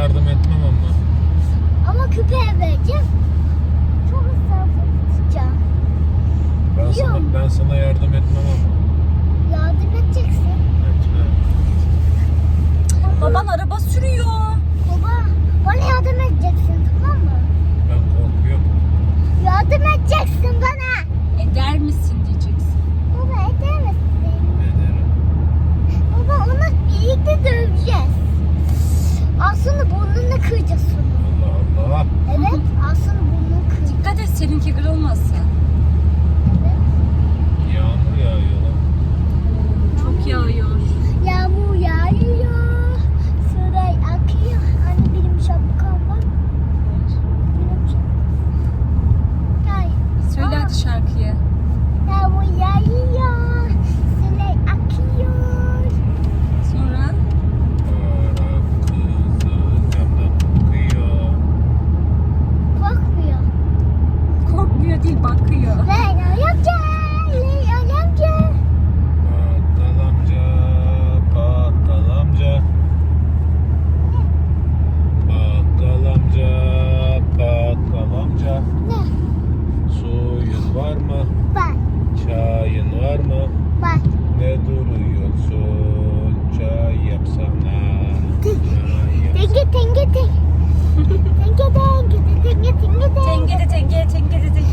yardım etmem ama. Ama köpeğe vereceğim. Çok ısrarlı tutacağım. Ben sana, ben sana yardım etmem ama. Yardım edeceksin. nossa. Değil bakıyor. Ben ayamca. Ayamca. Bakkal amca, bakkal amca. Bakkal amca, bakkal amca. Ne? Suyun var mı? Bak. Çayın var mı? Bak. Ne duruyorsun? Çay yapsana. Tenge tenge tenge. Tenge tenge tenge tenge tenge. Tengede tenge tengede tenge. Teng tenge